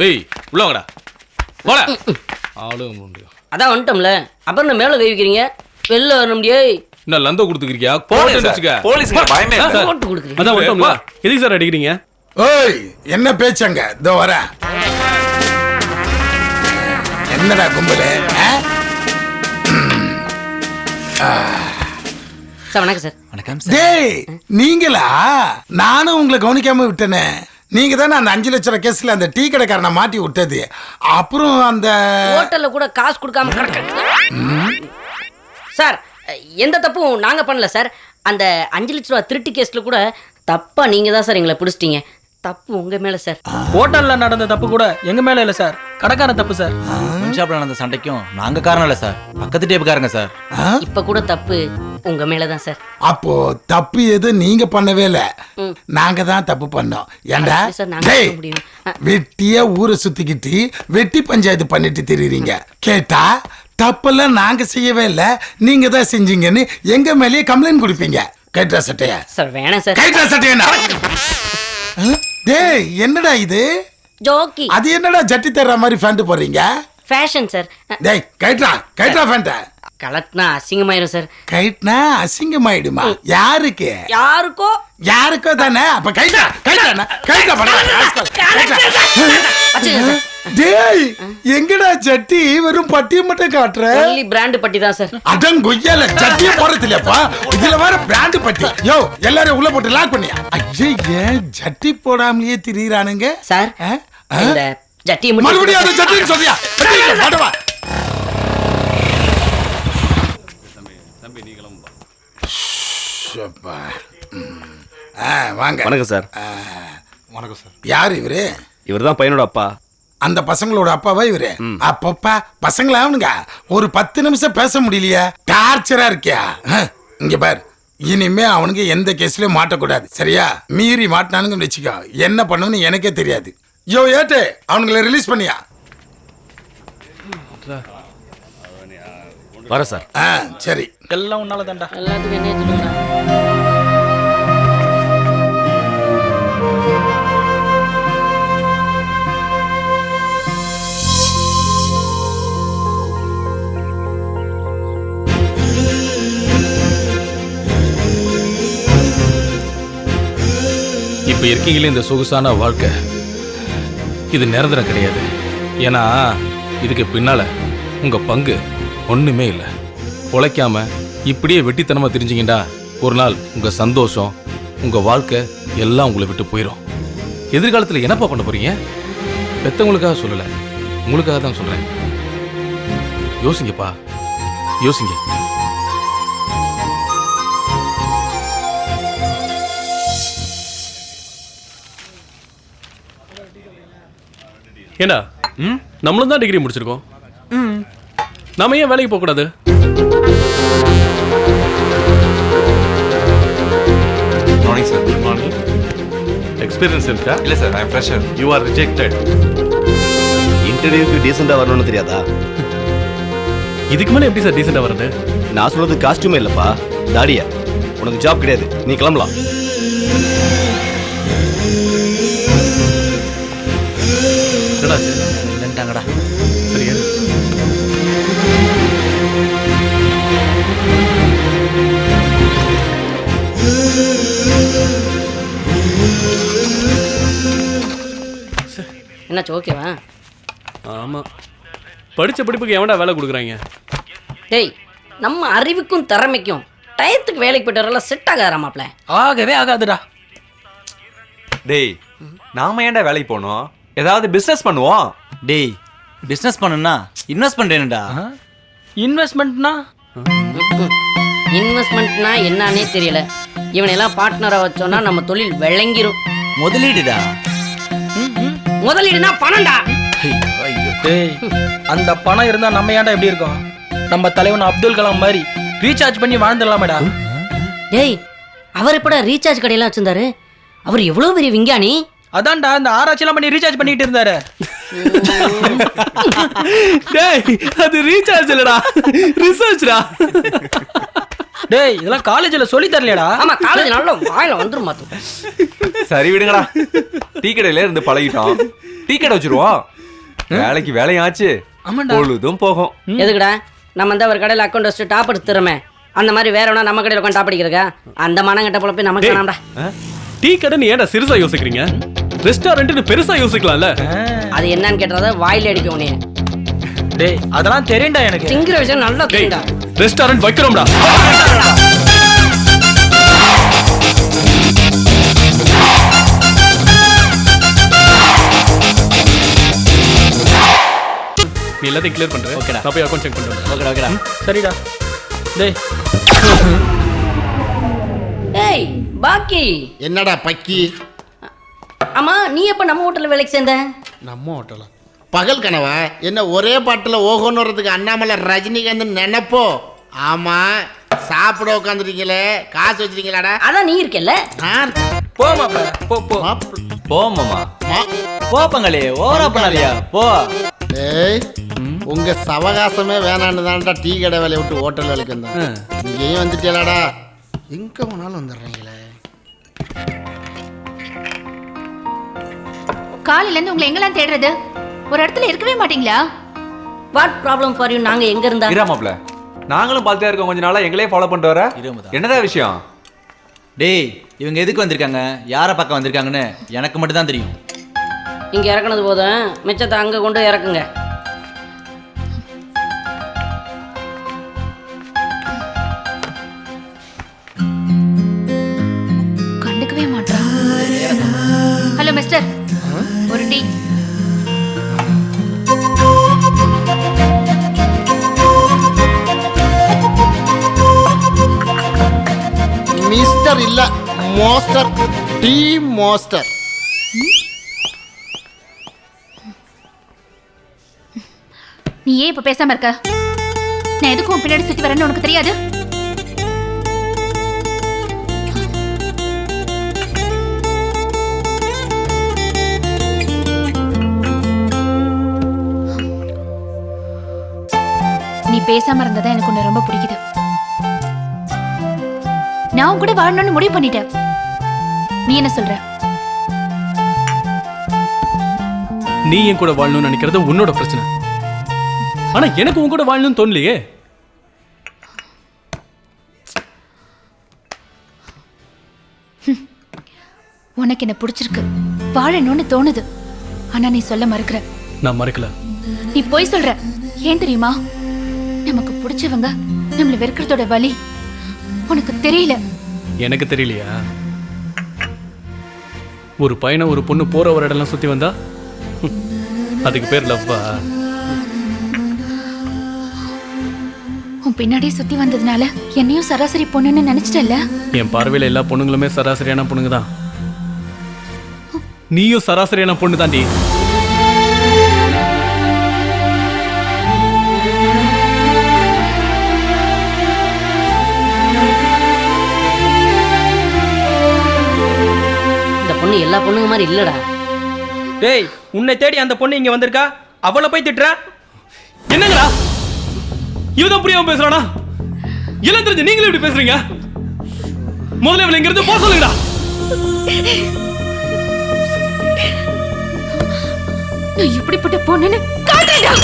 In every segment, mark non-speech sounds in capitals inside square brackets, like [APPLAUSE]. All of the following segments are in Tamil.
வெய் உள்ள வாங்கடா. போடா ஆளுங்க முடியும் அதான் வந்துட்டோம்ல. அப்புறம் என்ன மேலே கை வைக்கிறீங்க? வெளில வர முடியாது என்ன லந்தோ கொடுத்துக்கிறியா? போலீஸ் வச்சுக்க. போலீஸ்ங்க பயமே போட்டு கொடுக்குறீங்க. அதான் வந்துட்டோம்ல. எதுக்கு சார் அடிக்கிறீங்க? ஓய் என்ன பேச்சங்க? இதோ வரேன் என்னடா கும்பலு? சார் வணக்கம் சார். வணக்கம் டேய் நீங்களா? நானும் உங்களை கவனிக்காம விட்டேனே. நீங்க தானே அந்த அஞ்சு லட்சம் ரூபா கேஸ்ல அந்த டீ கடைக்காரனை மாட்டி விட்டது. அப்புறம் அந்த ஹோட்டல்ல கூட காசு கொடுக்காம கிடக்கு. சார் எந்த தப்பும் நாங்க பண்ணல சார். அந்த அஞ்சு லட்ச ரூபா திருட்டு கேஸ்ல கூட தப்பா நீங்க தான் சார் எங்களை பிடிச்சிட்டீங்க. தப்பு உங்க மேல சார் ஹோட்டல்ல நடந்த தப்பு கூட எங்க மேல இல்ல சார் கடைக்காரன் தப்பு சார் முன்ஷாப்ல நடந்த சண்டைக்கும் நாங்க காரணம் இல்ல சார் பக்கத்து டேப்புக்காரங்க சார் ஆ? இப்ப கூட தப்பு உங்க மேல தான் சார் அப்போ தப்பு எதுவும் நீங்க பண்ணவே இல்ல. நாங்க தான் தப்பு பண்ணோம். ஏண்டா. வெட்டியா ஊரை சுத்திக்கிட்டு வெட்டி பஞ்சாயத்து பண்ணிட்டு திரியுறீங்க. கேட்டா தப்பெல்லாம் நாங்க செய்யவே இல்ல. நீங்க தான் செஞ்சீங்கன்னு எங்க மேலேயே கம்ப்ளைண்ட் கொடுப்பீங்க. கேட்டா சட்டைய? சார் வேணாம் சார் கைட்டா சட்டையனா டேய் என்னடா இது? ஜோக்கி. அது என்னடா ஜட்டி தர்ற மாதிரி ஃபேண்ட் போடுறீங்க? ஃபேஷன் சார் டேய் கைட்ரா கைட்ரா ஃபேண்ட கலட்டினா அசிங்கமாயிரும் சார் கைட்னா அசிங்கமாயிடுமா? யாருக்கு? யாருக்கோ? யாருக்கோ தானே? அப்ப கைட்டா கைட்டா கைட்டா வச்சுக்கங்க சார் டேய் எங்கடா ஜட்டி? வெறும் பட்டியை மட்டும் காட்டுற? ஒன்லி பிராண்டு பட்டி தான் சார் அடம் கொய்யால ஜட்டியே போறது இல்லப்பா இதுல வேற பிராண்ட் பட்டி. யோ எல்லாரும் உள்ள போட்டு லாக் பண்ணியா? ஐயே ஏன் ஜட்டி போடாமலேயே திரியறானுங்க. சார்? இந்த மட்டும் மறுபடியும் அந்த ஜட்டின்னு சொல்றியா? மாட்டவா வாங்க. வணக்கம் சார் வணக்கம் சார் யார் இவரு? இவர் தான் பையனோட அப்பா. அந்த பசங்களோட அப்பாவா இவரு? அப்பப்பா பசங்களா அவனுங்க? ஒரு பத்து நிமிஷம் பேச முடியலையா. டார்ச்சரா இருக்கியா? இங்க பார். இனிமே அவனுங்க எந்த கேஸ்லயும் மாட்டக்கூடாது. சரியா? மீறி மாட்டினானுங்கன்னு வச்சுக்கோ. என்ன பண்ணுன்னு எனக்கே தெரியாது. யோ ஏட்டு அவனுங்களை ரிலீஸ் பண்ணியா? வர சார். ஆ சரி. எல்லாம் உன்னால தான்டா எல்லாத்துக்கும் என்ன இருக்கீங்களே இந்த சொகுசான வாழ்க்கை இது நிரந்தரம் கிடையாது. ஏன்னா இதுக்கு பின்னால உங்க பங்கு ஒண்ணுமே இல்லை. உழைக்காம இப்படியே வெட்டித்தனமா தெரிஞ்சிங்கன்னா ஒரு நாள் உங்க சந்தோஷம் உங்க வாழ்க்கை எல்லாம் உங்களை விட்டு போயிடும் எதிர்காலத்துல என்னப்பா பண்ண போறீங்க? பெத்தவங்களுக்காக சொல்லல. உங்களுக்காக தான் சொல்றேன். யோசிங்கப்பா யோசிங்க. ஏண்டா? நம்மளும் தான் டிகிரி முடிச்சிருக்கோம். நாம ஏன் வேலைக்கு போகக்கூடாது? Morning sir good morning experience இருக்கா? இல்ல sir I fresher you are rejected இன்டர்வியூக்கு டீசெண்டாக வரணும்னு தெரியாதா? இதுக்கு மேலே எப்படி சார் டீசெண்டாக வருது நான் சொல்றது காஸ்டியூமே இல்லப்பா. தாடியா. உனக்கு ஜாப் கிடையாது. நீ கிளம்பலாம். என்னாச்சு? ஓகேவா ஆமாம் படித்த படிப்புக்கு எவன்டா வேலை கொடுக்குறாங்க? டேய் நம்ம அறிவுக்கும் திறமைக்கும் டயத்துக்கு வேலைக்கு போயிட்டு வரலாம் செட் ஆகாதா மாப்ள ஆகவே ஆகாதுடா. டேய் நாம ஏன்டா வேலைக்கு போனோம்? ஏதாவது பிசினஸ் பண்ணுவோம்? டேய் பிஸ்னஸ் பண்ணுனா இன்வெஸ்ட் பண்ணுறேன்டா இன்வெஸ்ட்மெண்ட்னா இன்வெஸ்ட்மெண்ட்னா என்னன்னே தெரியல. இவனையெல்லாம் பார்ட்னரா வச்சோம்னா நம்ம தொழில் விளங்கிரும். முதலீடுடா. முதலீடுனா பணம்டா. டேய் அந்த பணம் இருந்தா நம்ம ஏன்டா எப்படி இருக்கோம்? நம்ம தலைவன் அப்துல் கலாம் மாதிரி ரீசார்ஜ் பண்ணி வாழ்ந்துடலாமேடா. டேய் அவர் எப்படா ரீசார்ஜ் கடையெல்லாம் வச்சிருந்தாரு? அவர் எவ்வளவு பெரிய விஞ்ஞானி? அதான்டா இந்த ஆராய்ச்சிலாம் பண்ணி ரீசார்ஜ் பண்ணிட்டு இருந்தாரு. [LAUGHS] டேய் அது ரீசார்ஜ் இல்லடா. ரிசர்ச்டா டேய் இதெல்லாம் காலேஜ்ல சொல்லி தரலையடா. ஆமா காலேஜ் நல்ல வாயில வந்துரும் மாத்து சரி விடுங்கடா. டீ கடையில இருந்து பழகிட்டோம். டீ கடை வச்சிருவோம். வேலைக்கு வேலையாச்சு. ஆமாண்டா. பொழுதும் போகும். எதுக்குடா? நம்ம இந்த ஒரு கடையில் அக்கௌண்ட் வச்சுட்டு டாப் எடுத்துறோமே அந்த மாதிரி வேற வேணா நம்ம கடையில் உட்காந்து டாப் அடிக்கிறக்கா அந்த மனங்கட்ட பொழப்பி நமக்கு டேய். வேணாம்டா டீ கடை நீ ஏன்டா சிறுசா யோசிக்கிறீங்க? ரெஸ்டாரண்ட்னு பெருசா யோசிக்கலாம்ல. அது என்னன்னு கேட்டதா வாயில அடிப்பேன் உன்னைய. டேய் அதெல்லாம் தெரியும்டா எனக்கு. திங்கிற விஷயம் நல்லா தெரியும்டா. ரெஸ்டாரண்ட் வைக்கிறோம்டா. நீ எல்லாத்தையும் கிளியர் பண்ற. ஓகேடா. நான் போய் அக்கௌண்ட் செக் பண்றேன் ஓகேடா ஓகேடா. சரிடா. டேய். ஏய் பாக்கி. என்னடா பக்கி? ஆமா நீ எப்ப நம்ம ஹோட்டல்ல வேலைக்கு சேர்ந்த? நம்ம ஹோட்டலா பகல் கனவா? என்ன ஒரே பாட்டில் ஓகோன்னு வர்றதுக்கு அண்ணாமலை ரஜினிகாந்த் நினைப்போ? ஆமா சாப்பிட உட்காந்துருக்கீங்களே காசு வச்சிருக்கீங்களாடா? அதான் நீ இருக்கல்ல? நான் இருக்கேன். போ போ. போமாமா மா- போ பங்காளி. ஓவரா பண்ணாலியா போ. ஏய் உங்க சவகாசமே வேணான்னு தான்டா டீ கடை வேலையை விட்டு ஹோட்டல் வேலைக்கு வந்தேன். நீங்க வந்துட்டியலாடா எங்க போனாலும் வந்துடுறீங்களே. காலையில இருந்து உங்களை எங்கெல்லாம் தேடுறது? ஒரு இடத்துல இருக்கவே மாட்டீங்களா? வாட் ப்ராப்ளம் ஃபார் யூ நாங்க எங்க இருந்தா? இரா மாப்ள நாங்களும் பார்த்துட்டே இருக்கோம் கொஞ்ச நாளா. எங்களே ஃபாலோ பண்ணிட்டு வர. இருமுதா. என்னதான் விஷயம்? டேய் இவங்க எதுக்கு வந்திருக்காங்க? யாரை பார்க்க வந்திருக்காங்கன்னு எனக்கு மட்டும் தான் தெரியும். இங்க இறக்குனது போதும். மிச்சத்தை அங்க கொண்டு இறக்குங்க. மாஸ்டர் டீ மாஸ்டர் நீ ஏன் இப்ப பேசாம இருக்க? நான் எதுக்கும் பின்னாடி சுத்தி வரேன்னு உனக்கு தெரியாது? நீ பேசாம இருந்ததா எனக்கு உன்னை ரொம்ப பிடிக்குது. நான் உன் கூட வாழணும்னு முடிவு பண்ணிட்டேன். நீ என்ன சொல்ற? நீ என் கூட வாழணும்னு நினைக்கிறது உன்னோட பிரச்சனை. ஆனா எனக்கு உன் கூட வாழணும்னு தோணலையே. உனக்கு என்ன பிடிச்சிருக்கு? வாழணும்னு தோணுது. ஆனா நீ சொல்ல மறுக்கிற. நான் மறக்கல. நீ போய் சொல்ற. ஏன் தெரியுமா? நமக்கு பிடிச்சவங்க நம்மள வெறுக்கிறதோட வலி உனக்கு தெரியல. எனக்கு தெரியலையா? ஒரு பையனை ஒரு பொண்ணு போற ஒரு இடம்லாம் சுத்தி வந்தா? அதுக்கு பேர் லவ்வா? உன் பின்னாடியே சுத்தி வந்ததுனால என்னையும் சராசரி பொண்ணுன்னு நினைச்சிட்டல்ல? என் பார்வையில எல்லா பொண்ணுங்களுமே சராசரியான பொண்ணுங்க தான். நீயும் சராசரியான பொண்ணு தாண்டி. பொண்ணு எல்லா பொண்ணுங்க மாதிரி இல்லடா. டேய் உன்னை தேடி அந்த பொண்ணு இங்க வந்திருக்கா? அவளை போய் திட்டுற? என்னங்களா இவதான் புரியாம பேசுறானா? எல்லாம் தெரிஞ்சு நீங்களும் இப்படி பேசுறீங்க? முதல்ல இவளை இங்க இருந்து போக சொல்லுங்கடா. நான் இப்படிப்பட்ட பொண்ணுன்னு காட்டுடா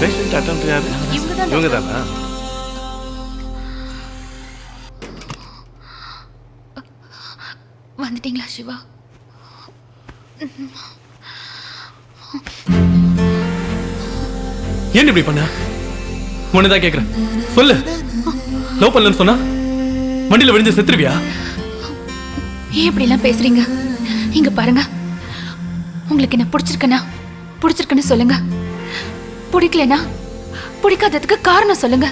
பேஷண்ட் அட்டன் யார் இவங்க தானா வந்துட்டீங்களா சிவா? ஏன் இப்படி பண்ண? ஒன்று கேட்குறேன் சொல்லு. லவ் பண்ணலன்னு சொன்னா வண்டியில் விழுந்து செத்துருவியா? ஏன் இப்படிலாம் பேசுறீங்க? இங்க பாருங்க. உங்களுக்கு என்ன பிடிச்சிருக்கனா பிடிச்சிருக்குன்னு சொல்லுங்க. பிடிக்கலனா பிடிக்காததுக்கு காரணம் சொல்லுங்க.